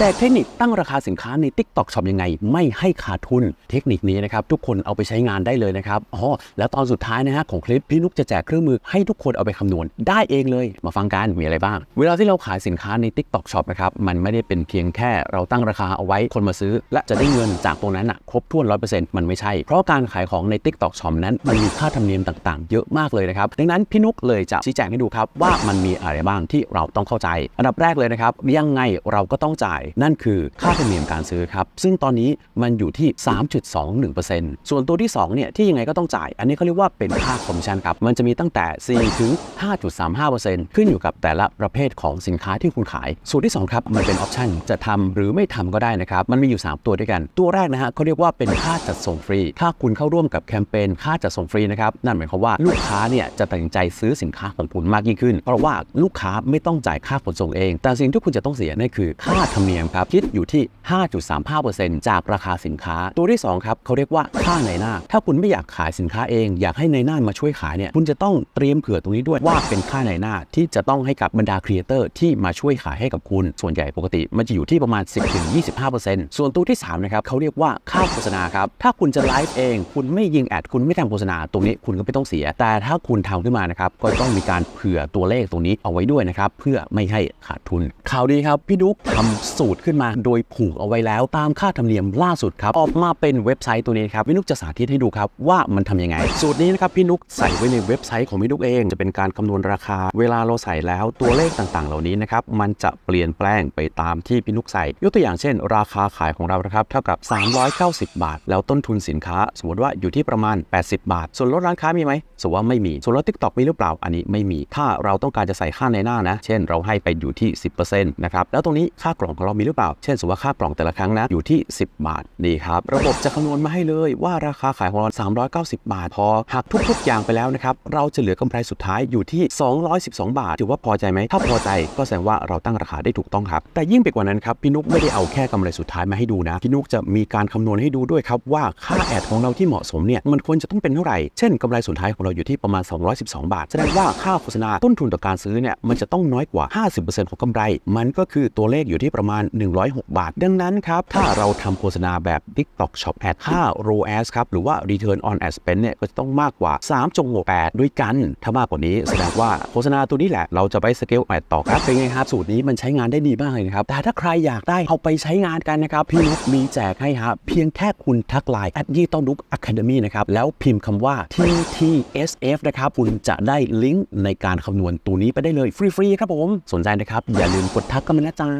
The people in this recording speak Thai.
แจกเทคนิคตั้งราคาสินค้าใน TikTok Shop ยังไง ไม่ให้ขาดทุนเทคนิคนี้นะครับ ทุกคนเอาไปใช้งานได้เลยนะครับอ๋อแล้วตอนสุดท้ายนะฮะของคลิปพี่นุกจะแจกเครื่องมือให้ทุกคนเอาไปคำนวณได้เองเลยมาฟังกันมีอะไรบ้าง เวลาที่เราขายสินค้าใน TikTok Shop นะครับมันไม่ได้เป็นเพียงแค่เราตั้งราคาเอาไว้คนมาซื้อ และจะได้เงินจากตรงนั้นอะครบถ้วน100%มันไม่ใช่ เพราะการขายของใน TikTok Shop นั้นมันมีค่าธรรมเนียมต่างๆ เยอะมากเลยนะครับดังนั้นพี่นุกเลยจะชี้แจงให้ดูครับว่ามันมีอะไรบ้างที่เราต้องเข้าใจ อันดับแรกเลยนะครับยังไงเราก็ต้องจ่ายนั่นคือค่าธรรมเนียมการซื้อครับ ซึ่งตอนนี้มันอยู่ที่ 3.21%ส่วนตัวที่2เนี่ยที่ยังไงก็ต้องจ่าย อันนี้เขาเรียกว่าเป็นค่าคอมมิชชั่นครับ มันจะมีตั้งแต่ 4 ถึง 5.35%ขึ้นอยู่กับแต่ละประเภทของสินค้าที่คุณขาย ส่วนที่2ครับมันเป็นออปชั่นจะทำหรือไม่ทำก็ได้นะครับ มันมีอยู่ 3 ตัวด้วยกัน ตัวแรกนะฮะเขาเรียกว่าเป็นค่าจัดส่งฟรี ถ้าคุณเข้าร่วมกับแคมเปญค่าจัดส่งฟรีนะครับ นั่นหมายความว่าลูกค้าเนี่ยจะตัดสินใจซื้อสินค้าของคุณมากยิ่งขึ้น เพราะว่าลูกค้าไม่ต้องจ่ายค่าขนส่งเอง แต่สิ่งที่คุณจะต้องเสียนั่นคือค่าธรรมเนียมครับคิดอยู่ที่ 5.35%จากราคาสินค้า ตัวที่สองครับเขาเรียกว่าค่าในหน้า ถ้าคุณไม่อยากขายสินค้าเอง อยากให้ในหน้ามาช่วยขายเนี่ยคุณจะต้องเตรียมเผื่อตรงนี้ด้วยว่าเป็นค่าในหน้าที่จะต้องให้กับบรรดาครีเอเตอร์ที่มาช่วยขายให้กับคุณ ส่วนใหญ่ปกติมันจะอยู่ที่ประมาณ 10-25%ส่วนตัวที่3นะครับเขาเรียกว่าค่าโฆษณาครับถ้าคุณจะไลฟ์เอง คุณไม่ยิงแอดคุณไม่ทำโฆษณาตรงนี้คุณก็ไม่ต้องเสีย แต่ถ้าคุณทำขึ้นมานะครับก็ต้องมีการเผื่อตัวเลขตรงนี้เอาไว้ด้วยนะครับเพื่อไม่ให้ขาดทุนข่าวดีครับพี่ดุ๊กทำสูตรขึ้นมา โดยผูกเอาไว้แล้วตามค่าธรรมเนียมล่าสุดครับ ออกมาเป็นเว็บไซต์ตัวนี้ครับพี่นุกจะสาธิตให้ดูครับว่ามันทำยังไง สูตรนี้นะครับพี่นุกใส่ไว้ในเว็บไซต์ของพี่นุกเอง จะเป็นการคำนวณราคา เวลาเราใส่แล้วตัวเลขต่างๆ เหล่านี้นะครับมันจะเปลี่ยนแปลงไปตามที่พี่นุกใส่ ยกตัวอย่างเช่น ราคาขายของเรานะครับเท่ากับ 390 บาท แล้วต้นทุนสินค้า สมมติว่าอยู่ที่ประมาณ 80 บาท ส่วนลดร้านค้ามีไหมสมมติว่าไม่มี ส่วนลด TikTok มีหรือเปล่าอันนี้ไม่มี ถ้าเราต้องการจะใส่ค่าในหน้านะ เช่น เราให้ไปอยู่ที่ 10%นะครับแล้วตรงนี้ค่ากล่องของเรามีหรือเปล่า เช่นสมมติว่าค่ากล่องแต่ละครั้งนะอยู่ที่ 10 บาทนี่ครับระบบจะคำนวณมาให้เลยว่าราคาขายของเรา390 บาท พอหักทุกๆอย่างไปแล้วนะครับเราจะเหลือกำไรสุดท้ายอยู่ที่ 212 บาท ถือว่าพอใจไหมถ้าพอใจก็แสดงว่าเราตั้งราคาได้ถูกต้องครับ แต่ยิ่งไปกว่านั้นครับพี่นุกไม่ได้เอาแค่กำไรสุดท้ายมาให้ดูนะพี่นุกจะมีการคำนวณให้ดูด้วยครับว่าค่าแอดของเราที่เหมาะสมเนี่ยมันควรจะต้องเป็นเท่าไหร่เช่นกำไรสุดท้ายของเราอยู่ที่ประมาณ 212 บาท แสดงว่าค่าโฆษณาต้นทุนต่อการซื้อเนี่ยมันจะต้องน้อยกว่า 50%ของกำไร มันก็คือตัวเลขอยู่ที่ประมาณ106 บาท ดังนั้นครับ ถ้าเราทำโฆษณาแบบ TikTok Shop Ad ค่า ROAS ครับ หรือว่า Return on Ad Spend เนี่ย ก็จะต้องมากกว่า 3.68 ด้วยกัน ถ้ามากกว่านี้แสดงว่าโฆษณาตัวนี้แหละ เราจะไปสเกลแอดต่อครับ เป็นไงครับ สูตรนี้มันใช้งานได้ดีมากเลยครับ แต่ถ้าใครอยากได้เอาไปใช้งานกันนะครับ พี่นุกมีแจกให้ครับ เพียงแค่คุณทักไลน์ at ยี่ต้นนุก Academy นะครับ แล้วพิมพ์คำว่า TTSF นะครับ คุณจะได้ลิงก์ในการคำนวณตัวนี้ไปได้เลยฟรีๆครับผม สนใจนะครับ อย่าลืมกดทักกันมานะจ๊ะ